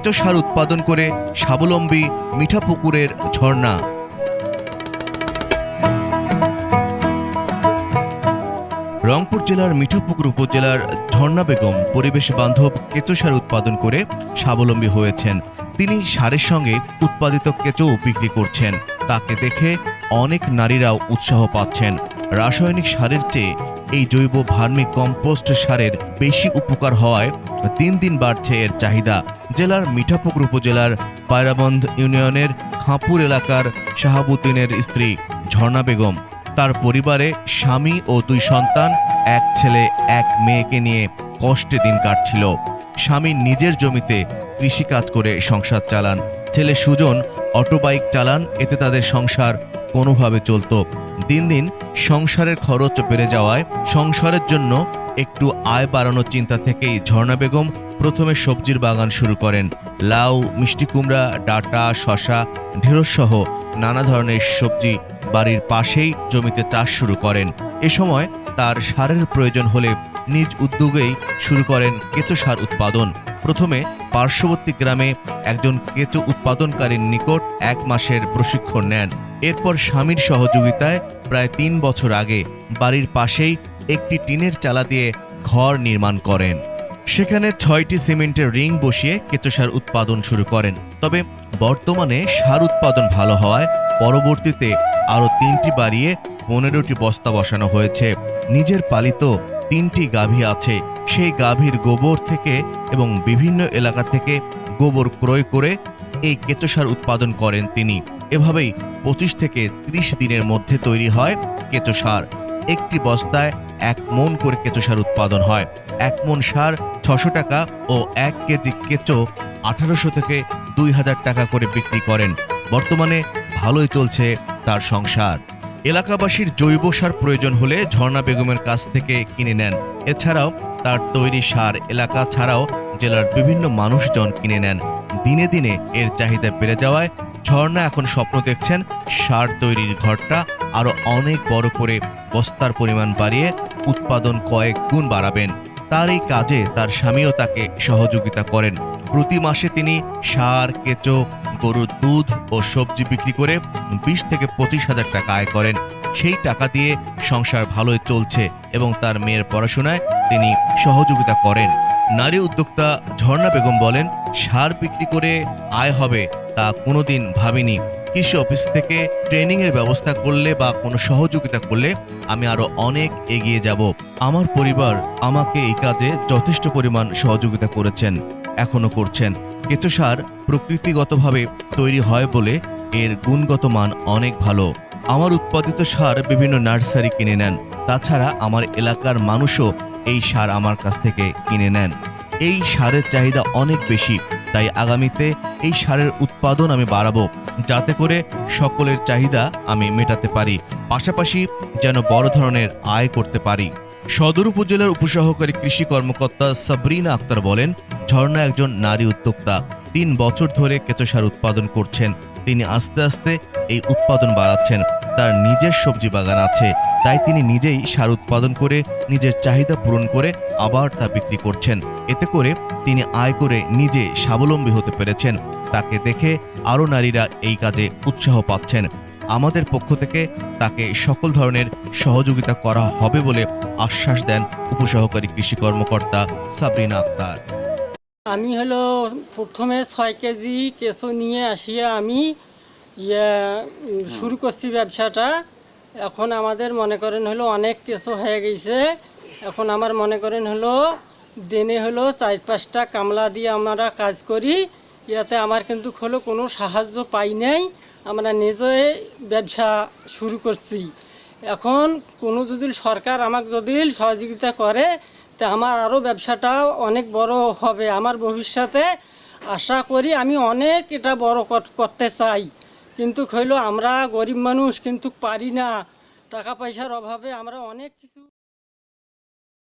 কেঁচো সার উৎপাদন করে স্বাবলম্বী মিঠাপুকুরের ঝর্ণা। রংপুর জেলার মিঠাপুকুর উপজেলার ঝর্ণা বেগম পরিবেশ বান্ধব কেঁচো সার উৎপাদন করে স্বাবলম্বী হয়েছেন। তিনি সারের সঙ্গে উৎপাদিত কেঁচো বিক্রি করছেন। তাকে দেখে অনেক নারীরাও উৎসাহ পাচ্ছেন। রাসায়নিক সারের চেয়ে এই জৈব ভার্মি কম্পোস্ট সারের বেশি উপকার হওয়ায় দিন দিন বাড়ছে এর চাহিদা। জেলার মিঠাপুকুর উপজেলার পায়রাবন্ধ ইউনিয়নের খাঁপুর এলাকার শাহাবুদ্দিনের স্ত্রী ঝর্ণা বেগম। তার পরিবারে স্বামী ও দুই সন্তান, এক ছেলে, এক মেয়েকে নিয়ে কষ্টে দিন কাটছিল। স্বামী নিজের জমিতে কৃষিকাজ করে সংসার চালান। ছেলে সুজন অটোবাইক চালান, এতে তাদের সংসার কোনোভাবে চলতো। দিন দিন সংসারের খরচ বেড়ে যাওয়ায় সংসারের জন্য একটু আয় বাড়ানোর চিন্তা থেকেই ঝর্ণা বেগম প্রথমে সবজির বাগান শুরু করেন। লাউ, মিষ্টি কুমড়া, ডাঁটা শশা ঢেঁড়সসহ নানা ধরনের সবজি বাড়ির পাশেই জমিতে চাষ শুরু করেন। এ সময় তার সারের প্রয়োজন হলে নিজ উদ্যোগেই শুরু করেন কেঁচো সার উৎপাদন। প্রথমে পার্শ্ববর্তী গ্রামে একজন কেঁচো উৎপাদনকারীর নিকট এক মাসের প্রশিক্ষণ নেন। এরপর স্বামীর সহযোগিতায় প্রায় তিন বছর আগে বাড়ির পাশেই একটি টিনের চালা দিয়ে ঘর নির্মাণ করেন। সেখানে ছয়টি সিমেন্টের রিং বসিয়ে কেঁচো সার উৎপাদন শুরু করেন। তবে বর্তমানে সার উৎপাদন ভালো হওয়ায় পরবর্তীতে আরও তিনটি বাড়িয়ে পনেরোটি বস্তা বসানো হয়েছে। নিজের পালিত তিনটি গাভী আছে। সেই গাভীর গোবর থেকে এবং বিভিন্ন এলাকা থেকে গোবর ক্রয় করে এই কেঁচো সার উৎপাদন করেন তিনি। এভাবেই পঁচিশ থেকে ত্রিশ দিনের মধ্যে তৈরি হয় কেঁচো সার একটি বস্তায় এক মন করে কেঁচো সার উৎপাদন হয়। এক মন সার ছশো টাকা ও এক কেজি কেঁচো আঠারোশো থেকে দুই হাজার টাকা করে বিক্রি করেন। বর্তমানে ভালোই চলছে তার সংসার। এলাকাবাসীর জৈব সার প্রয়োজন হলে ঝর্ণা বেগমের কাছ থেকে কিনে নেন। এছাড়াও তার তৈরি সার এলাকা ছাড়াও জেলার বিভিন্ন মানুষজন কিনে নেন। দিনে দিনে এর চাহিদা বেড়ে যাওয়ায় ঝর্ণা এখন স্বপ্ন দেখছেন সার তৈরির ঘরটা আরও অনেক বড় করে বস্তার পরিমাণ বাড়িয়ে উৎপাদন কয়েক গুণ বাড়াবেন। তার এই কাজে তার স্বামীও তাকে সহযোগিতা করেন। প্রতি মাসে তিনি সার, কেঁচো, গরুর দুধ ও সবজি বিক্রি করে বিশ থেকে পঁচিশ হাজার টাকা আয় করেন। সেই টাকা দিয়ে সংসার ভালোই চলছে এবং তার মেয়ের পড়াশোনায় তিনি সহযোগিতা করেন। নারী উদ্যোক্তা ঝর্ণা বেগম বলেন, সার বিক্রি করে আয় হবে তা কোনোদিন ভাবিনি। কৃষি অফিস থেকে ট্রেনিংয়ের ব্যবস্থা করলে বা কোনো সহযোগিতা করলে আমি আরও অনেক এগিয়ে যাব। আমার পরিবার আমাকে এই কাজে যথেষ্ট পরিমাণ সহযোগিতা করেছেন, এখনও করছেন। কেঁচো সার প্রকৃতিগতভাবে তৈরি হয় বলে এর গুণগত মান অনেক ভালো। আমার উৎপাদিত সার বিভিন্ন নার্সারি কিনে নেন। তাছাড়া আমার এলাকার মানুষও এই সার আমার কাছ থেকে কিনে নেন। এই সারের চাহিদা অনেক বেশি। তাই আগামীতে এই সারের উৎপাদন আমি বাড়াবো, যাতে করে সকলের চাহিদা আমি মেটাতে পারি, পাশাপাশি যেন বড় ধরনের আয় করতে পারি। সদর উপজেলার উপসহকারী কৃষি কর্মকর্তা সাবরিনা আক্তার বলেন, ঝর্ণা একজন নারী উদ্যোক্তা, তিন বছর ধরে কেঁচো সার উৎপাদন করছেন। তিনি আস্তে আস্তে এই উৎপাদন বাড়াচ্ছেন। তার নিজের সবজি বাগান আছে। তাই তিনি নিজেই সার উৎপাদন করে নিজের চাহিদা পূরণ করে আবার তা বিক্রি করছেন। এতে করে তিনি আয় করে নিজে স্বাবলম্বী হতে পেরেছেন। তাকে দেখে আরও নারীরা এই কাজে উৎসাহ পাচ্ছেন। আমাদের পক্ষ থেকে তাকে সকল ধরনের সহযোগিতা করা হবে বলে আশ্বাস দেন উপসহকারী কৃষি কর্মকর্তা সাবরিনা আক্তার। আমি হলো প্রথমে ছয় কেজি কেঁচো নিয়ে আসিয়া আমি শুরু করছি ব্যবসাটা। এখন আমাদের মনে করেন হলো অনেক কেঁচো হয়ে গেছে। এখন আমার মনে করেন হলো দিনে হলো চার পাঁচটা কামলা দিয়ে আমরা কাজ করি। ইয়াতে আমার কিন্তু হলো কোনো সাহায্য পাই নাই। আমরা নিজে ব্যবসা শুরু করছি। এখন কোনো যদি সরকার আমাকে যদি সহযোগিতা করে, তা আমার আরও ব্যবসাটা অনেক বড় হবে। আমার ভবিষ্যতে আশা করি আমি অনেক এটা বড় কর- করতে চাই। কিন্তু হইল আমরা গরিব মানুষ কিন্তু পারি না। টাকা পয়সার অভাবে আমরা অনেক কিছু